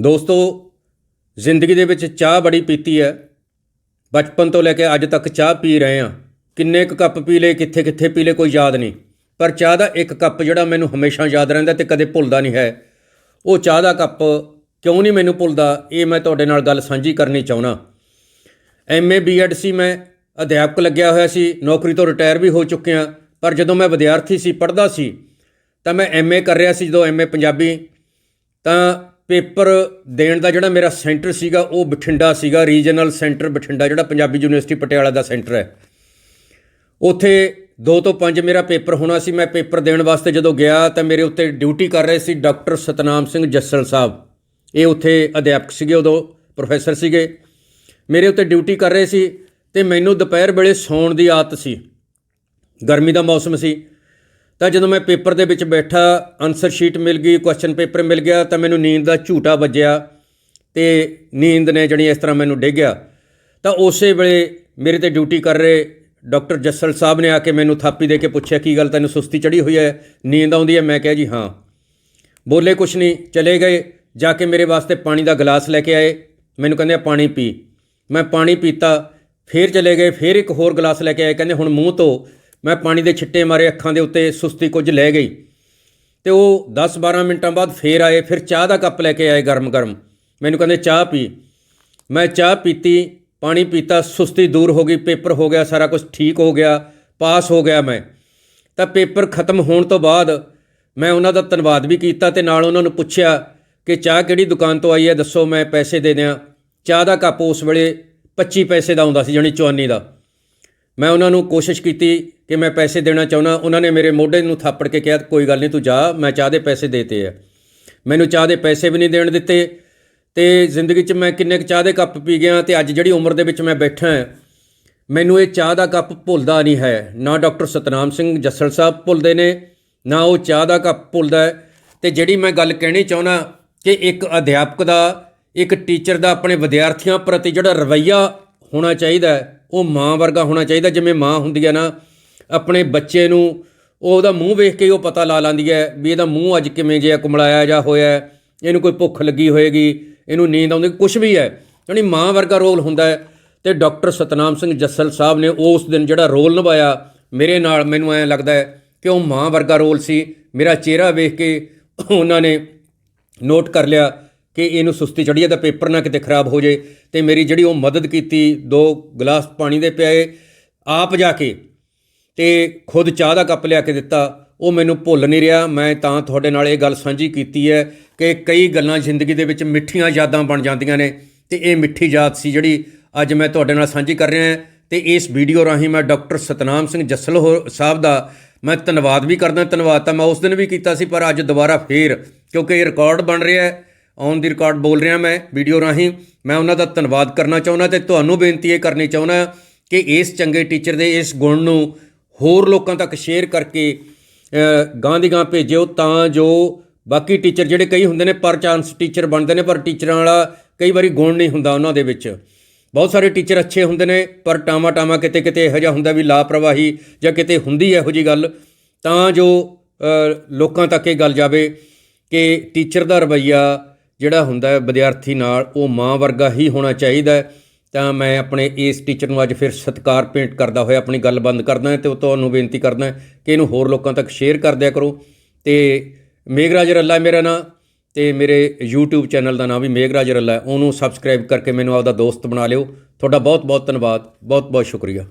ਦੋਸਤੋ, ਜ਼ਿੰਦਗੀ ਦੇ ਵਿੱਚ ਚਾਹ ਬੜੀ ਪੀਤੀ ਹੈ। ਬਚਪਨ ਤੋਂ ਲੈ ਕੇ ਅੱਜ ਤੱਕ ਚਾਹ ਪੀ ਰਹੇ ਹਾਂ। ਕਿੰਨੇ ਕੁ ਕੱਪ ਪੀ ਲਏ ਕਿੱਥੇ ਕਿੱਥੇ ਪੀ ਲਏ, ਕੋਈ ਯਾਦ ਨਹੀਂ। ਪਰ ਚਾਹ ਦਾ ਇੱਕ ਕੱਪ ਜਿਹੜਾ ਮੈਨੂੰ ਹਮੇਸ਼ਾ ਯਾਦ ਰਹਿੰਦਾ ਤੇ ਕਦੇ ਭੁੱਲਦਾ ਨਹੀਂ ਹੈ। ਉਹ ਚਾਹ ਦਾ ਕੱਪ ਕਿਉਂ ਨਹੀਂ ਮੈਨੂੰ ਭੁੱਲਦਾ, ਇਹ ਮੈਂ ਤੁਹਾਡੇ ਨਾਲ ਗੱਲ ਸਾਂਝੀ ਕਰਨੀ ਚਾਹੁੰਦਾ। ਐਮਏ ਬੀਐਡ ਸੀ, ਮੈਂ ਅਧਿਆਪਕ ਲੱਗਿਆ ਹੋਇਆ ਸੀ, ਨੌਕਰੀ ਤੋਂ ਰਿਟਾਇਰ ਵੀ ਹੋ ਚੁੱਕਿਆ ਪਰ ਜਦੋਂ ਮੈਂ ਵਿਦਿਆਰਥੀ ਸੀ, ਪੜ੍ਹਦਾ ਸੀ, ਤਾਂ ਮੈਂ ਐਮਏ ਕਰ ਰਿਹਾ ਸੀ। ਜਦੋਂ ਐਮਏ ਪੰਜਾਬੀ, ਤਾਂ ਪੇਪਰ ਦੇਣ ਦਾ ਜਿਹੜਾ ਮੇਰਾ ਸੈਂਟਰ ਸੀਗਾ, ਉਹ ਬਠਿੰਡਾ ਸੀਗਾ, ਰੀਜਨਲ ਸੈਂਟਰ ਬਠਿੰਡਾ, ਜਿਹੜਾ ਪੰਜਾਬੀ ਯੂਨੀਵਰਸਿਟੀ ਪਟਿਆਲਾ ਦਾ ਸੈਂਟਰ ਹੈ। ਉੱਥੇ 2 ਤੋਂ 5 ਮੇਰਾ ਪੇਪਰ ਹੋਣਾ ਸੀ, ਮੈਂ ਪੇਪਰ ਦੇਣ ਵਾਸਤੇ ਜਦੋਂ ਗਿਆ ਤਾਂ ਮੇਰੇ ਉੱਤੇ ਡਿਊਟੀ ਕਰ ਰਹੇ ਸੀ ਡਾਕਟਰ ਸਤਨਾਮ ਸਿੰਘ ਜੱਸਲ ਸਾਹਿਬ। ਇਹ ਉੱਥੇ ਅਧਿਆਪਕ ਸੀਗੇ, ਉਦੋਂ ਪ੍ਰੋਫੈਸਰ ਸੀਗੇ। ਮੇਰੇ ਉੱਤੇ ਡਿਊਟੀ ਕਰ ਰਹੇ ਸੀ ਤੇ ਮੈਨੂੰ ਦੁਪਹਿਰ ਵੇਲੇ ਸੌਣ ਦੀ ਆਦਤ ਸੀ। ਗਰਮੀ ਦਾ ਮੌਸਮ ਸੀ। ਤਾਂ ਜਦੋਂ ਮੈਂ ਪੇਪਰ ਦੇ ਵਿੱਚ ਬੈਠਾ ਆਨਸਰ ਸ਼ੀਟ ਮਿਲ ਗਈ ਕੁਐਸਚਨ ਪੇਪਰ ਮਿਲ ਗਿਆ, ਤਾਂ ਮੈਨੂੰ ਨੀਂਦ ਦਾ ਝੂਟਾ ਵੱਜਿਆ ਤੇ ਨੀਂਦ ਨੇ ਜਣੀ ਇਸ ਤਰ੍ਹਾਂ ਮੈਨੂੰ ਡਿੱਗਿਆ। ਤਾਂ ਉਸੇ ਵੇਲੇ ਮੇਰੇ ਤੇ ਡਿਊਟੀ ਕਰ ਰਹੇ ਡਾਕਟਰ ਜੱਸਲ ਸਾਹਿਬ ਨੇ ਆ ਕੇ ਮੈਨੂੰ ਥਾਪੀ ਦੇ ਕੇ ਪੁੱਛਿਆ, ਕੀ ਗੱਲ, ਤੈਨੂੰ ਸੁਸਤੀ ਚੜੀ ਹੋਈ ਹੈ? ਨੀਂਦ ਆਉਂਦੀ ਹੈ? ਮੈਂ ਕਿਹਾ, ਜੀ ਹਾਂ। ਬੋਲੇ ਕੁਛ ਨਹੀਂ ਚਲੇ ਗਏ, ਜਾ ਕੇ ਮੇਰੇ ਵਾਸਤੇ ਪਾਣੀ ਦਾ ਗਲਾਸ ਲੈ ਕੇ ਆਏ। ਮੈਨੂੰ ਕਹਿੰਦੇ ਪਾਣੀ ਪੀ। ਮੈਂ ਪਾਣੀ ਪੀਤਾ, ਫੇਰ ਚਲੇ ਗਏ, ਫੇਰ ਇੱਕ ਹੋਰ ਗਲਾਸ ਲੈ ਕੇ ਆਏ। ਕਹਿੰਦੇ, ਹੁਣ ਮੂੰਹ ਤੋਂ ਮੈਂ ਪਾਣੀ ਦੇ ਛਿੱਟੇ ਮਾਰੇ ਅੱਖਾਂ ਦੇ ਉੱਤੇ ਸੁਸਤੀ ਕੁਝ ਲੈ ਗਈ ਤੇ ਉਹ 10-12 ਮਿੰਟਾਂ ਬਾਅਦ ਫੇਰ ਆਏ, ਫਿਰ ਚਾਹ ਦਾ ਕੱਪ ਲੈ ਕੇ ਆਏ ਗਰਮ-ਗਰਮ। ਮੈਨੂੰ ਕਹਿੰਦੇ, ਚਾਹ ਪੀ। ਮੈਂ ਚਾਹ ਪੀਤੀ, ਪਾਣੀ ਪੀਤਾ, ਸੁਸਤੀ ਦੂਰ ਹੋ ਗਈ, ਪੇਪਰ ਹੋ ਗਿਆ, ਸਾਰਾ ਕੁਝ ਠੀਕ ਹੋ ਗਿਆ, ਪਾਸ ਹੋ ਗਿਆ ਮੈਂ। ਤਾਂ ਪੇਪਰ ਖਤਮ ਹੋਣ ਤੋਂ ਬਾਅਦ ਮੈਂ ਉਹਨਾਂ ਦਾ ਧੰਨਵਾਦ ਵੀ ਕੀਤਾ ਤੇ ਨਾਲ ਉਹਨਾਂ ਨੂੰ ਪੁੱਛਿਆ ਕਿ ਚਾਹ ਕਿਹੜੀ ਦੁਕਾਨ ਤੋਂ ਆਈ ਹੈ, ਦੱਸੋ, ਮੈਂ ਪੈਸੇ ਦੇ ਦਿਆਂ। ਚਾਹ ਦਾ ਕੱਪ ਉਸ ਵੇਲੇ 25 ਪੈਸੇ ਦਾ ਆਉਂਦਾ ਸੀ, ਜਾਣੀ ਚੁਆਨੀ ਦਾ। ਮੈਂ ਉਹਨਾਂ ਨੂੰ ਕੋਸ਼ਿਸ਼ ਕੀਤੀ ਕਿ ਮੈਂ ਪੈਸੇ ਦੇਣਾ ਚਾਹੁੰਦਾ। ਉਹਨਾਂ ਨੇ ਮੇਰੇ ਮੋਢੇ ਨੂੰ ਥਾਪੜ ਕੇ ਕਿਹਾ ਕੋਈ ਗੱਲ ਨਹੀਂ ਤੂੰ ਜਾ ਮੈਂ ਚਾਹ ਦੇ ਪੈਸੇ ਦੇਤੇ ਆ। ਮੈਨੂੰ ਚਾਹ ਦੇ ਪੈਸੇ ਵੀ ਨਹੀਂ ਦੇਣ ਦਿੱਤੇ ਤੇ ਜ਼ਿੰਦਗੀ 'ਚ ਮੈਂ ਕਿੰਨੇ ਕੁ ਚਾਹ ਦੇ ਕੱਪ ਪੀ ਗਿਆ ਤੇ ਅੱਜ ਜਿਹੜੀ ਉਮਰ ਦੇ ਵਿੱਚ ਮੈਂ ਬੈਠਾ ਹਾਂ ਮੈਨੂੰ ਇਹ ਚਾਹ ਦਾ ਕੱਪ ਭੁੱਲਦਾ ਨਹੀਂ ਹੈ। ਨਾ ਡਾਕਟਰ ਸਤਨਾਮ ਸਿੰਘ ਜੱਸਲ ਸਾਹਿਬ ਭੁੱਲਦੇ ਨੇ ਨਾ ਉਹ ਚਾਹ ਦਾ ਕੱਪ ਭੁੱਲਦਾ ਹੈ। ਤੇ ਜਿਹੜੀ ਮੈਂ ਗੱਲ ਕਹਿਣੀ ਚਾਹੁੰਦਾ ਕਿ ਇੱਕ ਅਧਿਆਪਕ ਦਾ ਇੱਕ ਟੀਚਰ ਦਾ ਆਪਣੇ ਵਿਦਿਆਰਥੀਆਂ ਪ੍ਰਤੀ ਜਿਹੜਾ ਰਵੱਈਆ ਹੋਣਾ ਚਾਹੀਦਾ ਹੈ, ਉਹ ਮਾਂ ਵਰਗਾ ਹੋਣਾ ਚਾਹੀਦਾ। ਜਿਵੇਂ ਮਾਂ ਹੁੰਦੀ ਹੈ ਨਾ, ਆਪਣੇ ਬੱਚੇ ਨੂੰ ਉਹ ਉਹਦਾ ਮੂੰਹ ਵੇਖ ਕੇ ਉਹ ਪਤਾ ਲਾ ਲੈਂਦੀ ਹੈ ਵੀ ਇਹਦਾ ਮੂੰਹ ਅੱਜ ਕਿਵੇਂ ਜਿਹਾ ਕੁਮਲਾਇਆ ਜਾਂ ਹੋਇਆ ਇਹਨੂੰ ਕੋਈ ਭੁੱਖ ਲੱਗੀ ਹੋਏਗੀ, ਇਹਨੂੰ ਨੀਂਦ ਆਉਂਦੀ ਕੁਝ ਵੀ ਹੈ। ਯਾਨੀ ਮਾਂ ਵਰਗਾ ਰੋਲ ਹੁੰਦਾ ਹੈ ਤੇ ਡਾਕਟਰ ਸਤਨਾਮ ਸਿੰਘ ਜੱਸਲ ਸਾਹਿਬ ਨੇ ਉਸ ਦਿਨ ਜਿਹੜਾ ਰੋਲ ਨਿਭਾਇਆ, ਮੇਰੇ ਨਾਲ ਮੈਨੂੰ ਐਂ ਲੱਗਦਾ ਹੈ ਕਿ ਉਹ ਮਾਂ ਵਰਗਾ ਰੋਲ ਸੀ। ਮੇਰਾ ਚਿਹਰਾ ਵੇਖ ਕੇ ਉਹਨਾਂ ਨੇ ਨੋਟ ਕਰ ਲਿਆ ਕਿ ਇਹਨੂੰ ਸੁਸਤੀ ਚੜੀ ਤਾਂ ਪੇਪਰ ਨਾ ਕਿਤੇ ਖਰਾਬ ਹੋ ਜੇ ਤੇ ਮੇਰੀ ਜਿਹੜੀ ਉਹ ਮਦਦ ਕੀਤੀ, ਦੋ ਗਲਾਸ ਪਾਣੀ ਦੇ ਪਿਆਏ, ਆਪ ਜਾ ਕੇ ਤੇ ਖੁਦ ਚਾਹ ਦਾ ਕੱਪ ਲਿਆ ਕੇ ਦਿੱਤਾ, ਉਹ ਮੈਨੂੰ ਭੁੱਲ ਨਹੀਂ ਰਿਹਾ। ਮੈਂ ਤਾਂ ਤੁਹਾਡੇ ਨਾਲ ਇਹ ਗੱਲ ਸਾਂਝੀ ਕੀਤੀ ਹੈ ਕਿ ਕਈ ਗੱਲਾਂ ਜ਼ਿੰਦਗੀ ਦੇ ਵਿੱਚ ਮਿੱਠੀਆਂ ਯਾਦਾਂ ਬਣ ਜਾਂਦੀਆਂ ਨੇ ਤੇ ਇਹ ਮਿੱਠੀ ਯਾਦ ਸੀ ਜਿਹੜੀ ਅੱਜ ਮੈਂ ਤੁਹਾਡੇ ਨਾਲ ਸਾਂਝੀ ਕਰ ਰਿਹਾ ਹਾਂ ਤੇ ਇਸ ਵੀਡੀਓ ਰਾਹੀਂ ਮੈਂ ਡਾਕਟਰ ਸਤਨਾਮ ਸਿੰਘ ਜੱਸਲ ਹੋ- ਸਾਹਿਬ ਦਾ ਮੈਂ ਧੰਨਵਾਦ ਵੀ ਕਰਦਾ, ਧੰਨਵਾਦ ਤਾਂ ਮੈਂ ਉਸ ਦਿਨ ਵੀ ਕੀਤਾ ਸੀ, ਪਰ ਅੱਜ ਦੁਬਾਰਾ ਫੇਰ, ਕਿਉਂਕਿ ਇਹ ਰਿਕਾਰਡ ਬਣ ਰਿਹਾ ਹੈ। ਔਨ ਦੀ ਰਿਕਾਰਡ ਬੋਲ ਰਿਹਾ ਮੈਂ ਵੀਡੀਓ ਰਾਹੀਂ। ਮੈਂ ਉਹਨਾਂ ਦਾ ਧੰਨਵਾਦ ਕਰਨਾ ਚਾਹੁੰਦਾ ਤੇ ਤੁਹਾਨੂੰ ਬੇਨਤੀ ਇਹ ਕਰਨੀ ਚਾਹੁੰਦਾ ਕਿ ਇਸ ਚੰਗੇ ਟੀਚਰ ਦੇ ਇਸ ਗੁਣ ਨੂੰ ਹੋਰ ਲੋਕਾਂ ਤੱਕ ਸ਼ੇਅਰ ਕਰਕੇ ਅ, ਗਾਂ ਦੀ ਗਾਂ ਭੇਜਿਓ ਤਾਂ ਜੋ ਬਾਕੀ ਟੀਚਰ ਜਿਹੜੇ ਕਈ ਹੁੰਦੇ ਨੇ ਪਰ ਚਾਂਸ ਟੀਚਰ ਬਣਦੇ ਨੇ ਪਰ ਟੀਚਰਾਂ ਵਾਲਾ ਕਈ ਵਾਰੀ ਗੁਣ ਨਹੀਂ ਹੁੰਦਾ ਉਹਨਾਂ ਦੇ ਵਿੱਚ। ਬਹੁਤ ਸਾਰੇ ਟੀਚਰ ਅੱਛੇ ਹੁੰਦੇ ਨੇ ਪਰ ਟਾਮਾ ਟਾਮਾ ਕਿਤੇ ਕਿਤੇ ਇਹੋ ਜਿਹਾ ਹੁੰਦਾ ਵੀ ਲਾਪਰਵਾਹੀ ਜਾਂ ਕਿਤੇ ਹੁੰਦੀ ਇਹੋ ਜੀ ਗੱਲ ਤਾਂ ਜੋ ਲੋਕਾਂ ਤੱਕ ਇਹ ਗੱਲ ਜਾਵੇ ਕਿ ਟੀਚਰ ਦਾ ਰਵੱਈਆ ਜਿਹੜਾ ਹੁੰਦਾ ਹੈ, ਵਿਦਿਆਰਥੀ ਨਾਲ ਉਹ ਮਾਂ ਵਰਗਾ ਹੀ ਹੋਣਾ ਚਾਹੀਦਾ ਤਾਂ ਮੈਂ ਆਪਣੇ ਇਸ ਟੀਚਰ ਨੂੰ ਅੱਜ ਫਿਰ ਸਤਿਕਾਰ ਭੇਂਟ ਕਰਦਾ ਹੋਇਆ, ਆਪਣੀ ਗੱਲ ਬੰਦ ਕਰਦਾ ਹਾਂ ਤੇ ਉਹ ਤੁਹਾਨੂੰ ਬੇਨਤੀ ਕਰਦਾ ਕਿ ਇਹਨੂੰ ਹੋਰ ਲੋਕਾਂ ਤੱਕ ਸ਼ੇਅਰ ਕਰ ਦਿਆ ਕਰੋ। ਤੇ ਮੇਘਰਾਜ ਰੱਲਾ ਮੇਰਾ ਨਾਂ, ਤੇ ਮੇਰੇ YouTube ਚੈਨਲ ਦਾ ਨਾਮ ਵੀ ਮੇਘਰਾਜ ਰੱਲਾ ਉਹਨੂੰ ਸਬਸਕ੍ਰਾਈਬ ਕਰਕੇ ਮੈਨੂੰ ਆਪਦਾ ਦੋਸਤ ਬਣਾ ਲਿਓ। ਤੁਹਾਡਾ ਬਹੁਤ ਬਹੁਤ ਧੰਨਵਾਦ। ਬਹੁਤ ਬਹੁਤ ਸ਼ੁਕਰੀਆ।